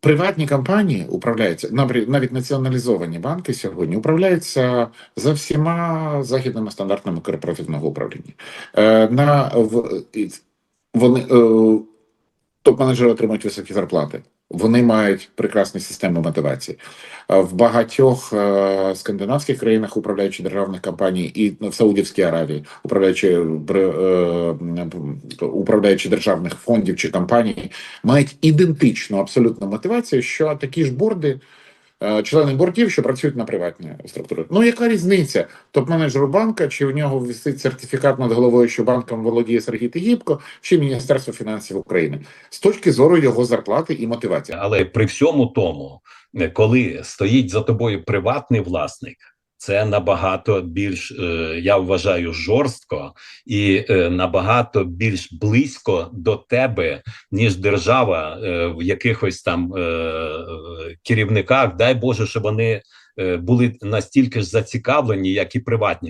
Приватні компанії управляються навіть націоналізовані банки сьогодні управляються за всіма західними стандартами корпоративного управління. Е, на вони е, топ-менеджери отримують високі зарплати. Вони мають прекрасні системи мотивації. В багатьох е, скандинавських країнах управляючі державних компаній і в Саудівській Аравії, управляючи е, управляючі державних фондів чи компаній, мають ідентичну абсолютно мотивацію, що такі ж борди, члени бордів, що працюють на приватні структури. Ну яка різниця? Топ-менеджеру банка, чи в нього висить сертифікат над головою, що банком володіє Сергій Тигіпко, чи Міністерство фінансів України з точки зору його зарплати і мотивації. Але при всьому тому, е, коли стоїть за тобою приватний власник, це набагато більш, е, я вважаю, жорстко і е, набагато більш близько до тебе, ніж держава е, в якихось там керівниках. Дай Боже, щоб вони були настільки ж зацікавлені, як і приватні.